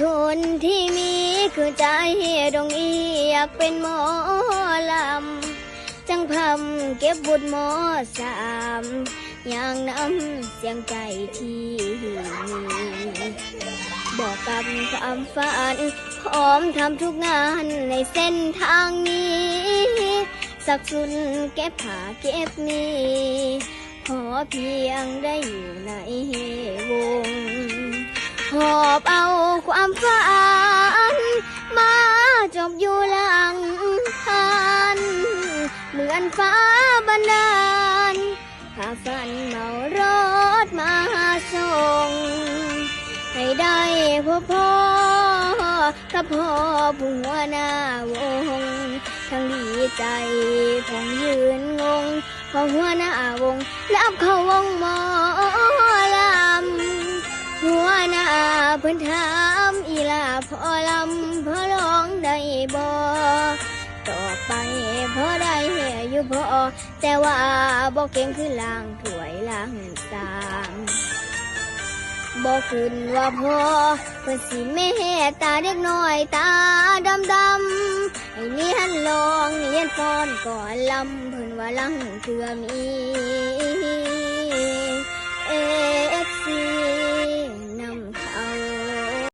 ทุนที่มีคือใจดงอีอยากเป็นหมอลำ จังพำเก็บบุญหมอสามอย่างน้ำเสียงใจที่มีบอกกับความฝันพร้อมทำทุกงานในเส้นทางนี้ สักสุนเก็บผ้าเก็บมีขอเพียงได้อยู่ในวง หอบเอา เหมือนฟ้าบันดาลพาฝันเมารถมาส่ง ให้ได้พบพ่อกับพ่อผู้หัวหน้าวง ทั้งดีใจพองยืนงงพอหัวหน้าวงรับเขาวงหมอลำหัวหน้าเพิ่นถามอีลาพอลำพอร้องได้บ่ต่อไปพอู่พอแต่ว่าบอกเก่งคือล่างถวยล่างจางบอกคืนว่าพอเพื่อสิเมตตาเด็กน้อยตาดำดำไอ้นี่หันลองนี่ยันฟอนก่อนลำเพื่นว่าลังเถื่อมีเอ